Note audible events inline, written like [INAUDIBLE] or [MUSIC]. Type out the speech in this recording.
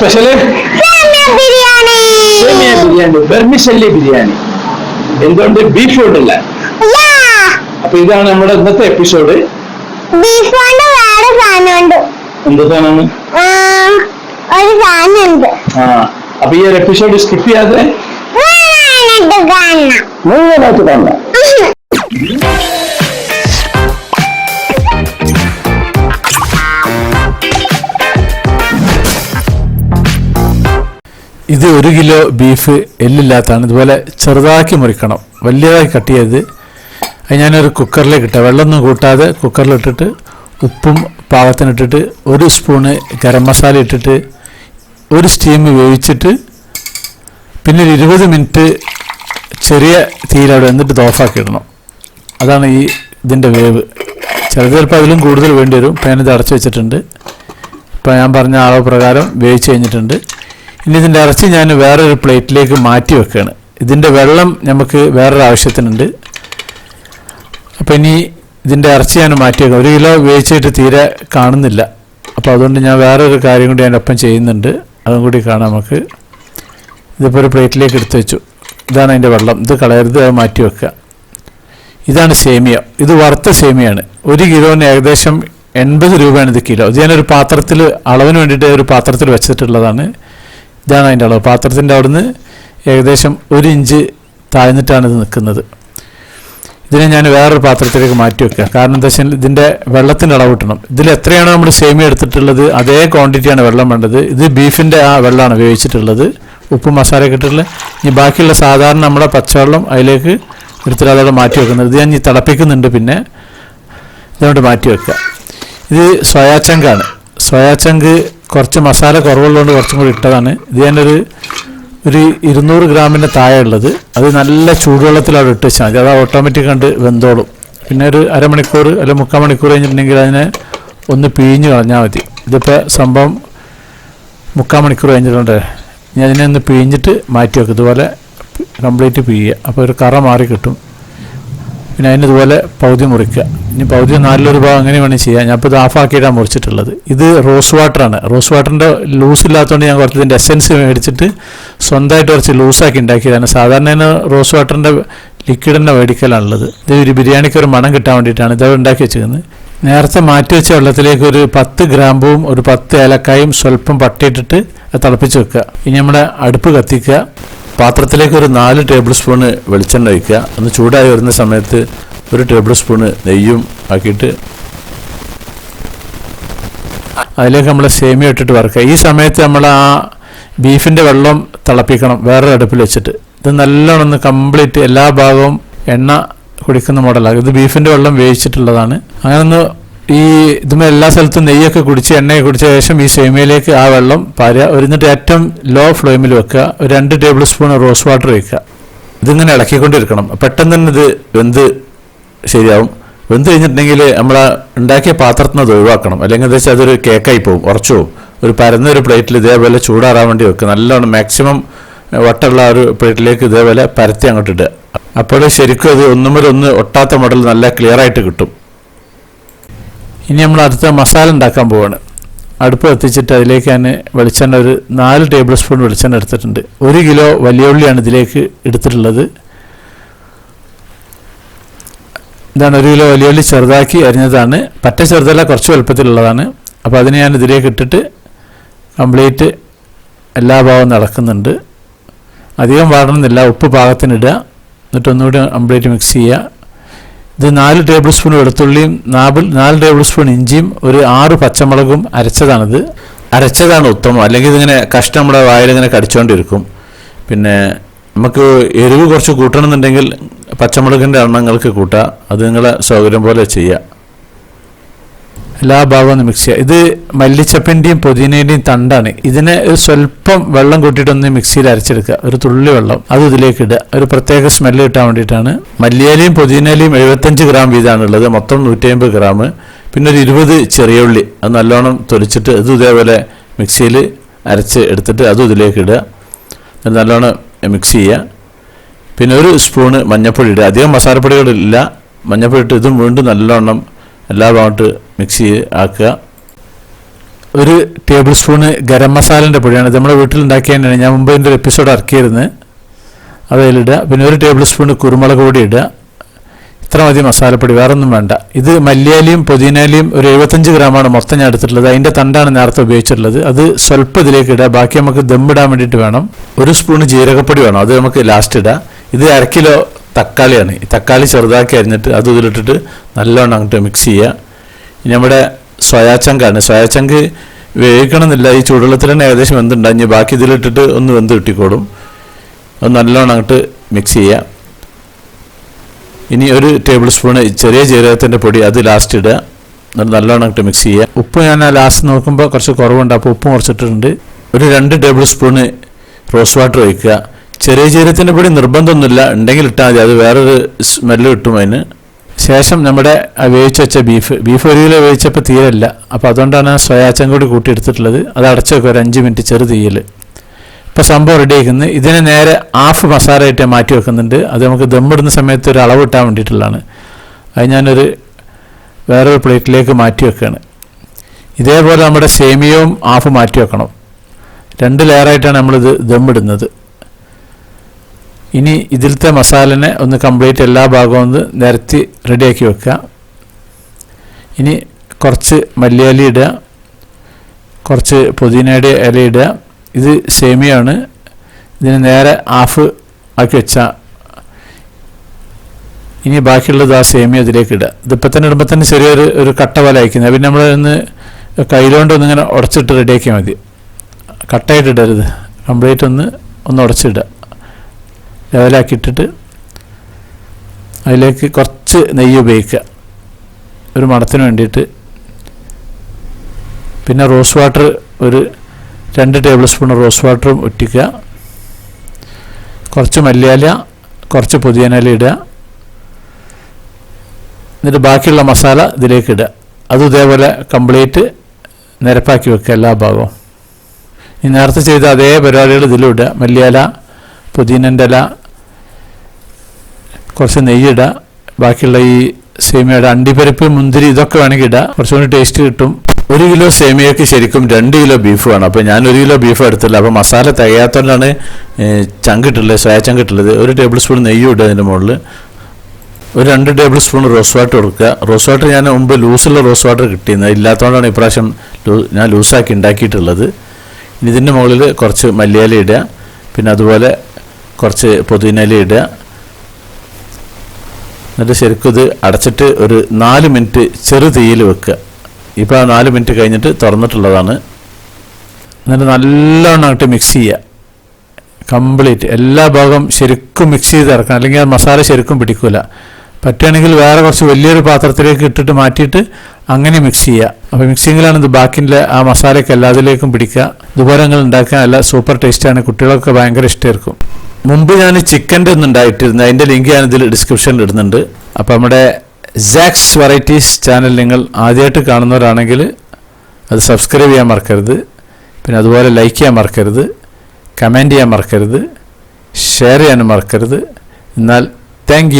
Special biryani സേമിയ ബിരിയാണി എന്തുകൊണ്ട്? Beef കൊണ്ടല്ല അപ്പൊ ഇതാണ് നമ്മുടെ ഇന്നത്തെ എപ്പിസോഡ് ബീഫ് കൊണ്ട് വേറെ സാധനമുണ്ട്. എന്ത് ആ, ഒരു സാധനമുണ്ട്. ആ അപ്പൊ ഈ ഒരു എപ്പിസോഡ് സ്കിപ്പ് ചെയ്യാതെ വേണായിട്ട് കാണണം. [LAUGHS] ഇത് ഒരു കിലോ ബീഫ് എല്ലില്ലാത്തതാണ്. ഇതുപോലെ ചെറുതാക്കി മുറിക്കണം. വലിയതായി കട്ട് ചെയ്ത് അത് ഞാനൊരു കുക്കറിലേക്ക് ഇട്ട. വെള്ളമൊന്നും കൂട്ടാതെ കുക്കറിലിട്ടിട്ട് ഉപ്പും പാകത്തിനിട്ടിട്ട് ഒരു സ്പൂണ് ഗരം മസാല ഇട്ടിട്ട് ഒരു സ്റ്റീം വേവിച്ചിട്ട് പിന്നെ ഒരു ഇരുപത് മിനിറ്റ് ചെറിയ തീയിലവിടെ എന്നിട്ട് ഇത് ഓഫാക്കി ഇടണം. അതാണ് ഈ ഇതിന്റെ വേവ്. ചിലത് ചിലപ്പോൾ അതിലും കൂടുതൽ വേണ്ടി വരും. പാൻ ഞാനിത് അടച്ചു വെച്ചിട്ടുണ്ട്. ഇപ്പം ഞാൻ പറഞ്ഞ അളവ് പ്രകാരം വേവിച്ച് കഴിഞ്ഞിട്ടുണ്ട്. ഇനി ഇതിന്റെ ഇറച്ചി ഞാൻ വേറൊരു പ്ലേറ്റിലേക്ക് മാറ്റി വെക്കുകയാണ്. ഇതിന്റെ വെള്ളം നമുക്ക് വേറൊരു ആവശ്യത്തിനുണ്ട്. അപ്പോൾ ഇനി ഇതിന്റെ ഇറച്ചി ഞാൻ മാറ്റി വെക്കാം. ഒരു കിലോ വേവിച്ചിട്ട് തീരെ കാണുന്നില്ല. അപ്പോൾ അതുകൊണ്ട് ഞാൻ വേറൊരു കാര്യം കൂടി അതിന്റെ ഒപ്പം ചെയ്യുന്നുണ്ട്. അതും കൂടി കാണാം നമുക്ക്. ഇതിപ്പോൾ ഒരു പ്ലേറ്റിലേക്ക് എടുത്തു വെച്ചു. ഇതാണ് അതിന്റെ വെള്ളം. ഇത് കളയരുത് അത് മാറ്റി വെക്കുക. ഇതാണ് സേമിയ. ഇത് വറുത്ത സേമിയാണ്. ഒരു കിലോന് ഏകദേശം എൺപത് രൂപയാണ് ഇത് കിലോ. ഇത് ഞാനൊരു പാത്രത്തിൽ അളവിന് വേണ്ടിയിട്ട് ഒരു പാത്രത്തിൽ വെച്ചിട്ടുള്ളതാണ്. ഇതാണ് അതിന്റെ അളവ്. പാത്രത്തിന്റെ അവിടുന്ന് ഏകദേശം ഒരു ഇഞ്ച് താഴ്ന്നിട്ടാണ് ഇത് നിൽക്കുന്നത്. ഇതിനെ ഞാൻ വേറൊരു പാത്രത്തിലേക്ക് മാറ്റി വെക്കുക. കാരണം എന്താ വെച്ചാൽ ഇതിന്റെ വെള്ളത്തിന്റെ അളവ് കിട്ടണം. ഇതിൽ എത്രയാണോ നമ്മൾ സേമിയ എടുത്തിട്ടുള്ളത് അതേ ക്വാണ്ടിറ്റിയാണ് വെള്ളം വേണ്ടത്. ഇത് ബീഫിന്റെ ആ വെള്ളമാണ് ഉപയോഗിച്ചിട്ടുള്ളത്. ഉപ്പും മസാല ഇട്ടിട്ടുള്ളത് ഇനി ബാക്കിയുള്ള സാധാരണ നമ്മുടെ പച്ചവെള്ളം അതിലേക്ക് എടുത്തിട്ട് അതോടെ മാറ്റി വെക്കുന്നത്. ഇത് ഞാൻ ഈ തിളപ്പിക്കുന്നുണ്ട് പിന്നെ ഇതുകൊണ്ട് മാറ്റി വെക്കുക. ഇത് സോയാച്ചങ്കാണ് സോയാച്ചങ്ക് സോയാ ചങ്ക് കുറച്ച് മസാല കുറവുള്ളതുകൊണ്ട് കുറച്ചും കൂടി ഇട്ടതാണ്. ഇത് ഞാനൊരു ഒരു ഇരുന്നൂറ് ഗ്രാമിന്റെ താഴെ ഉള്ളത് അത് നല്ല ചൂടുവെള്ളത്തിൽ അവിടെ ഇട്ട് വെച്ചാൽ മതി അത് ഓട്ടോമാറ്റിക് കണ്ട് വെന്തോളും. പിന്നെ ഒരു അരമണിക്കൂർ അല്ലെ മുക്കാൽ മണിക്കൂർ കഴിഞ്ഞിട്ടുണ്ടെങ്കിൽ അതിനെ ഒന്ന് പിഴിഞ്ഞ് കളഞ്ഞാൽ മതി. ഇതിപ്പോൾ സംഭവം മുക്കാൽ മണിക്കൂർ കഴിഞ്ഞിട്ടുണ്ട്. ഞാൻ അതിനെ ഒന്ന് പിഴിഞ്ഞിട്ട് മാറ്റി വെക്കും. ഇതുപോലെ കംപ്ലീറ്റ് പിഴിയുക അപ്പോൾ ഒരു കറ മാറി കിട്ടും. പിന്നെ അതിന് ഇതുപോലെ പൗതി മുറിക്കുക. ഇനി പൗതി നാലിലൊരു ഭാഗം അങ്ങനെ വേണമെങ്കിൽ ചെയ്യാം. ഞാൻ ഇപ്പോൾ ഇത് ഓഫാക്കിയിട്ടാണ് മുറിച്ചിട്ടുള്ളത്. ഇത് റോസ് വാട്ടറാണ്. റോസ് വാട്ടറിന്റെ ലൂസ് ഇല്ലാത്തതുകൊണ്ട് ഞാൻ കുറച്ച് ഇതിന്റെ എസെൻസ് മേടിച്ചിട്ട് സ്വന്തമായിട്ട് കുറച്ച് ലൂസാക്കി ഉണ്ടാക്കിയതാണ്. സാധാരണ റോസ് വാട്ടറിന്റെ ലിക്വിഡ് തന്നെ മേടിക്കലാണുള്ളത്. ഇത് ഒരു ബിരിയാണിക്ക് ഒരു മണം കിട്ടാൻ വേണ്ടിയിട്ടാണ് ഇതവിടെ ഉണ്ടാക്കി വെച്ചിരിക്കുന്നത്. നേരത്തെ മാറ്റി വെച്ച വെള്ളത്തിലേക്ക് ഒരു പത്ത് ഗ്രാമ്പും ഒരു പത്ത് ഏലക്കായും സ്വല്പം പട്ടിയിട്ടിട്ട് തിളപ്പിച്ച് വെക്കുക. ഇനി നമ്മുടെ അടുപ്പ് കത്തിക്കുക. പാത്രത്തിലേക്ക് ഒരു നാല് ടേബിൾ സ്പൂണ് വെളിച്ചെണ്ണ ഒഴിക്കുക. ഒന്ന് ചൂടായി വരുന്ന സമയത്ത് ഒരു ടേബിൾ സ്പൂണ് നെയ്യും ആക്കിയിട്ട് അതിലേക്ക് നമ്മൾ സേമിയ ഇട്ടിട്ട് വറുക്കുക. ഈ സമയത്ത് നമ്മൾ ആ ബീഫിന്റെ വെള്ളം തിളപ്പിക്കണം വേറൊരു അടുപ്പിൽ വെച്ചിട്ട്. ഇത് നല്ലോണം ഒന്ന് കംപ്ലീറ്റ് എല്ലാ ഭാഗവും എണ്ണ കുടിക്കുന്ന മോഡലാണ് ഇത് ബീഫിന്റെ വെള്ളം വേവിച്ചിട്ടുള്ളതാണ്. അങ്ങനെ ഒന്ന് ഈ ഇതുമേ എല്ലാ സ്ഥലത്തും നെയ്യൊക്കെ കുടിച്ച് എണ്ണയൊക്കെ കുടിച്ച ശേഷം ഈ സേമിയയിലേക്ക് ആ വെള്ളം പാരുക. ഒരു എന്നിട്ട് ഏറ്റവും ലോ ഫ്ലെയിമിൽ വെക്കുക. ഒരു രണ്ട് ടേബിൾ സ്പൂൺ റോസ് വാട്ടർ വയ്ക്കുക ഇതിങ്ങനെ ഇളക്കിക്കൊണ്ടിരിക്കണം. പെട്ടെന്ന് തന്നെ ഇത് വെന്ത് ശരിയാവും. വെന്ത് കഴിഞ്ഞിട്ടുണ്ടെങ്കിൽ നമ്മൾ ഉണ്ടാക്കിയ പാത്രത്തിൽ നിന്ന് അത് ഒഴിവാക്കണം. അല്ലെങ്കിൽ എന്താ വെച്ചാൽ അതൊരു കേക്കായി പോകും ഉറച്ചു പോകും ഒരു പരന്ന ഒരു പ്ലേറ്റിൽ ഇതേപോലെ ചൂടാറാൻ വേണ്ടി വെക്കുക. നല്ലോണം മാക്സിമം വട്ടുള്ള ഒരു പ്ലേറ്റിലേക്ക് ഇതേപോലെ പരത്തി അങ്ങോട്ട് ഇടുക. അപ്പോൾ ശരിക്കും അത് ഒന്നും ഒന്ന് ഒട്ടാത്ത മോഡൽ നല്ല ക്ലിയർ ആയിട്ട് കിട്ടും. ഇനി നമ്മൾ അടുത്ത മസാല ഉണ്ടാക്കാൻ പോവാണ്. അടുപ്പ് കത്തിച്ചിട്ട് അതിലേക്ക് ഞാൻ വെളിച്ചെണ്ണ ഒരു നാല് ടേബിൾ സ്പൂൺ വെളിച്ചെണ്ണ എടുത്തിട്ടുണ്ട്. ഒരു കിലോ വലിയ ഉള്ളിയാണ് ഇതിലേക്ക് എടുത്തിട്ടുള്ളത്. ഇതാണ് ഒരു കിലോ വലിയ ഉള്ളി ചെറുതാക്കി അരിഞ്ഞതാണ്. പറ്റ ചെറുതല്ല കുറച്ച് വലുപ്പത്തിലുള്ളതാണ്. അപ്പോൾ അതിന് ഞാൻ ഇതിലേക്ക് ഇട്ടിട്ട് കംപ്ലീറ്റ് എല്ലാ ഭാഗവും നടക്കുന്നുണ്ട്. അധികം വാടണമെന്നില്ല ഉപ്പ് പാകത്തിനിടുക. എന്നിട്ടൊന്നുകൂടി കംപ്ലീറ്റ് മിക്സ് ചെയ്യുക. ഇത് നാല് ടേബിൾ സ്പൂൺ വെളുത്തുള്ളിയും നാല് നാല് ടേബിൾ സ്പൂൺ ഇഞ്ചിയും ഒരു ആറ് പച്ചമുളകും അരച്ചതാണിത്. അരച്ചതാണ് ഉത്തമം. അല്ലെങ്കിൽ ഇതിങ്ങനെ കഷ്ടം നമ്മുടെ വായിലിങ്ങനെ കടിച്ചുകൊണ്ടിരിക്കും പിന്നെ നമുക്ക് എരിവ് കുറച്ച് കൂട്ടണമെന്നുണ്ടെങ്കിൽ പച്ചമുളകിന്റെ എണ്ണങ്ങൾക്ക് കൂട്ടുക അത് നിങ്ങളെ സൗകര്യം പോലെ ചെയ്യുക എല്ലാ ഭാഗവും മിക്സ് ചെയ്യുക. ഇത് മല്ലിച്ചപ്പിന്റെയും പുതിനേന്റെയും തണ്ടാണ്. ഇതിനെ ഒരു സ്വല്പം വെള്ളം കൂട്ടിയിട്ടൊന്ന് മിക്സിയിൽ അരച്ചെടുക്കുക. ഒരു തുള്ളി വെള്ളം. അത് ഇതിലേക്ക് ഇടുക. ഒരു പ്രത്യേക സ്മെല്ല് കിട്ടാൻ വേണ്ടിയിട്ടാണ്. മല്ലിയിലയും പുതിനയിലയും എഴുപത്തഞ്ച് ഗ്രാം വീതമാണ് ഉള്ളത് മൊത്തം നൂറ്റി ഗ്രാം പിന്നെ ഒരു ഇരുപത് ചെറിയ ഉള്ളി. അത് നല്ലോണം തൊലിച്ചിട്ട് ഇത് ഇതേപോലെ മിക്സിയിൽ അരച്ച് എടുത്തിട്ട് അതും ഇതിലേക്ക് ഇടുക. നല്ലോണം മിക്സ് ചെയ്യുക. പിന്നെ ഒരു സ്പൂണ് മഞ്ഞൾപ്പൊടി ഇടുക. അധികം മസാലപ്പൊടികളില്ല. മഞ്ഞൾപ്പൊടി ഇട്ട് ഇതും വീണ്ടും നല്ലോണം എല്ലാ ഭാഗത്ത് മിക്സ് ആക്കുക. ഒരു ടേബിൾ സ്പൂണ് ഗരം മസാലന്റെ പൊടിയാണ്. നമ്മുടെ വീട്ടിൽ തന്നെയാണ്. ഞാൻ മുമ്പ് എന്റെ എപ്പിസോഡ് ഇറക്കിയിരുന്നത് അത് അതിലിടുക. പിന്നെ ഒരു ടേബിൾ സ്പൂണ് കുരുമുളക് പൊടി ഇടുക. ഇത്ര മതി മസാലപ്പൊടി. വേറൊന്നും വേണ്ട. ഇത് മല്ലിയാലിയും പുതിനാലിയും ഒരു എഴുപത്തഞ്ച് ഗ്രാമാണ് മൊത്തം ഞാൻ എടുത്തിട്ടുള്ളത്. അതിന്റെ തണ്ടാണ് നേരത്തെ ഉപയോഗിച്ചിട്ടുള്ളത്. അത് സ്വല്പം ഇതിലേക്ക് ഇടുക. ബാക്കി നമുക്ക് ദമ്മിടാൻ വേണ്ടിയിട്ട് വേണം. ഒരു സ്പൂണ് ജീരകപ്പൊടി വേണം. അത് നമുക്ക് ലാസ്റ്റ് ഇടാം ഇത് അര കിലോ തക്കാളിയാണ്. ഈ തക്കാളി ചെറുതാക്കി അരിഞ്ഞിട്ട് അത് ഇതിലിട്ടിട്ട് നല്ലോണം അങ്ങോട്ട് മിക്സ് ചെയ്യുക. നമ്മുടെ സ്വയാചങ്കാണ് സ്വയാചങ്ക് വേവിക്കണമെന്നില്ല. ഈ ചൂടുവെള്ളത്തിൽ തന്നെ ഏകദേശം വെന്തുണ്ടാകും ഇനി ബാക്കി ഇതിലിട്ടിട്ട് ഒന്ന് വെന്ത് കിട്ടിക്കോളും. അത് നല്ലോണം അങ്ങോട്ട് മിക്സ് ചെയ്യുക ഇനി ഒരു ടേബിൾ സ്പൂണ് ചെറിയ ജീരകത്തിന്റെ പൊടി അത് ലാസ്റ്റ് ഇടുക. എന്നിട്ട് നല്ലോണം അങ്ങോട്ട് മിക്സ് ചെയ്യുക ഉപ്പ് ഞാൻ ആ ലാസ്റ്റ് നോക്കുമ്പോൾ കുറച്ച് കുറവുണ്ട്. അപ്പോൾ ഉപ്പ് കുറച്ചിട്ടുണ്ട്. ഒരു രണ്ട് ടേബിൾ സ്പൂണ് റോസ് വാട്ടർ ഒഴിക്കുക. ചെറിയ ജീരകത്തിന്റെ പൊടി നിർബന്ധമൊന്നുമില്ല. ഉണ്ടെങ്കിൽ ഇട്ടാൽ മതി. അത് വേറൊരു സ്മെല്ല് കിട്ടും അതിന്. ശേഷം നമ്മുടെ വേവിച്ച് വെച്ച ബീഫ് ബീഫ് ഒരു കിലോ വേവിച്ചപ്പോൾ തീരല്ല. അപ്പോൾ അതുകൊണ്ടാണ് സ്വയാച്ചം കൂടി കൂട്ടിയെടുത്തിട്ടുള്ളത്. അത് അടച്ചു വെക്കുക ഒരു അഞ്ച് മിനിറ്റ് ചെറു തീയിൽ. ഇപ്പോൾ സംഭവം റെഡി ആക്കുന്നത് ഇതിനെ നേരെ ഹാഫ് മസാല ഇട്ട് മാറ്റി വെക്കുന്നുണ്ട്. അത് നമുക്ക് ദമ്മിടുന്ന സമയത്ത് ഒരു അളവ് ഇട്ടാൻ വേണ്ടിയിട്ടുള്ളതാണ്. അത് ഞാനൊരു വേറൊരു പ്ലേറ്റിലേക്ക് മാറ്റി വെക്കുകയാണ് ഇതേപോലെ നമ്മുടെ സേമിയവും ഹാഫ് മാറ്റി വെക്കണം. രണ്ട് ലെയറായിട്ടാണ് നമ്മളിത് ദമ്മിടുന്നത് ഇനി ഇതിലത്തെ മസാലനെ ഒന്ന് കംപ്ലീറ്റ് എല്ലാ ഭാഗവും ഒന്ന് നിരത്തി റെഡിയാക്കി വെക്കുക. ഇനി കുറച്ച് മല്ലിയാലി ഇടുക. കുറച്ച് പുതിനയുടെ ഇല ഇടുക. ഇത് സേമിയാണ് ഇതിന് നേരെ ഹാഫ് ആക്കി വെച്ച ഇനി ബാക്കിയുള്ളത് ആ സേമിയ അതിലേക്ക് ഇടുക. ഇതിപ്പോൾ തന്നെ ഇടുമ്പോൾ തന്നെ ചെറിയൊരു ഒരു കട്ട പോലെ അയക്കുന്നത് പിന്നെ നമ്മൾ ഒന്ന് കയ്യിലോണ്ട് ഒന്ന് ഇങ്ങനെ ഉടച്ചിട്ട് റെഡിയാക്കിയാൽ മതി. കട്ടയായിട്ട് ഇടരുത്. കംപ്ലീറ്റ് ഒന്ന് ഒന്ന് ഉടച്ചിടുക. ലെവലാക്കി ഇട്ടിട്ട് അതിലേക്ക് കുറച്ച് നെയ്യ് ഉപയോഗിക്കുക. ഒരു മണത്തിന് വേണ്ടിയിട്ട്. പിന്നെ റോസ് വാട്ടർ ഒരു രണ്ട് ടേബിൾ സ്പൂൺ റോസ് വാട്ടറും ഒറ്റിക്കുക കുറച്ച് മല്ലിയാല കുറച്ച് പുതിയനില ഇടുക. എന്നിട്ട് ബാക്കിയുള്ള മസാല ഇതിലേക്ക് ഇടുക. അതും ഇതേപോലെ കംപ്ലീറ്റ് നിരപ്പാക്കി വെക്കുക എല്ലാ ഭാഗവും. ഈ നേരത്തെ ചെയ്ത അതേ പരിപാടികൾ ഇതിലും ഇടുക. മല്ലിയില പുതിനന്റെ ഇല കുറച്ച് നെയ്യിടുക ബാക്കിയുള്ള ഈ സേമിയയുടെ അണ്ടിപ്പരിപ്പ് മുന്തിരി ഇതൊക്കെ വേണമെങ്കിൽ ഇടുക കുറച്ചുകൂടി ടേസ്റ്റ് കിട്ടും. ഒരു കിലോ സേമിയക്ക് ശരിക്കും രണ്ട് കിലോ ബീഫ് വേണം. അപ്പോൾ ഞാൻ ഒരു കിലോ ബീഫ് എടുത്തില്ല. അപ്പോൾ മസാല തികയാത്തതുകൊണ്ടാണ് ചങ്കിട്ടുള്ളത് സോയ ചങ്കിട്ടുള്ളത് ഒരു ടേബിൾ സ്പൂൺ നെയ്യും ഇടുക അതിന്റെ മുകളിൽ. ഒരു രണ്ട് ടേബിൾ സ്പൂൺ റോസ് വാട്ടർ കൊടുക്കുക. റോസ് വാട്ടർ ഞാൻ മുമ്പ് ലൂസുള്ള റോസ് വാട്ടർ കിട്ടിയിരുന്നത് ഇല്ലാത്തതുകൊണ്ടാണ് ഇപ്രാവശ്യം ഞാൻ ലൂസാക്കി ഉണ്ടാക്കിയിട്ടുള്ളത്. ഇതിന്റെ മുകളിൽ കുറച്ച് മല്ലിയില ഇടുക. പിന്നെ അതുപോലെ കുറച്ച് പുതിനയില ഇടുക. എന്നിട്ട് ശരിക്കും ഇത് അടച്ചിട്ട് ഒരു നാല് മിനിറ്റ് ചെറു തീയിൽ വെക്കുക. ഇപ്പോൾ ആ നാല് മിനിറ്റ് കഴിഞ്ഞിട്ട് തുറന്നിട്ടുള്ളതാണ്. എന്നിട്ട് നല്ലോണം അങ്ങോട്ട് മിക്സ് ചെയ്യുക. കംപ്ലീറ്റ് എല്ലാ ഭാഗവും ശരിക്കും മിക്സ് ചെയ്ത് ഇറക്കണം. അല്ലെങ്കിൽ ആ മസാല ശരിക്കും പിടിക്കില്ല പറ്റുകയാണെങ്കിൽ വേറെ കുറച്ച് വലിയൊരു പാത്രത്തിലേക്ക് ഇട്ടിട്ട് മാറ്റിയിട്ട് അങ്ങനെ മിക്സ് ചെയ്യുക. അപ്പോൾ മിക്സിങ്ങിലാണ് ഇത് ബാക്കിന്റെ ആ മസാലയ്ക്ക് എല്ലാത്തിലേക്കും പിടിക്കുക. നിങ്ങൾ ഉണ്ടാക്കാൻ നല്ല സൂപ്പർ ടേസ്റ്റാണ്. കുട്ടികളൊക്കെ ഭയങ്കര ഇഷ്ടമായിരിക്കും മുമ്പ് ഞാൻ ചിക്കന്റെ ഒന്ന് ഉണ്ടായിട്ടിരുന്നു അതിന്റെ ലിങ്ക് ഞാനിതിൽ ഡിസ്ക്രിപ്ഷനിൽ ഇടുന്നുണ്ട്. അപ്പോൾ നമ്മുടെ സാക്സ് വെറൈറ്റീസ് ചാനൽ നിങ്ങൾ ആദ്യമായിട്ട് കാണുന്നവരാണെങ്കിൽ അത് സബ്സ്ക്രൈബ് ചെയ്യാൻ മറക്കരുത്. പിന്നെ അതുപോലെ ലൈക്ക് ചെയ്യാൻ മറക്കരുത്. കമന്റ് ചെയ്യാൻ മറക്കരുത്. ഷെയർ ചെയ്യാനും മറക്കരുത്. എന്നാൽ താങ്ക്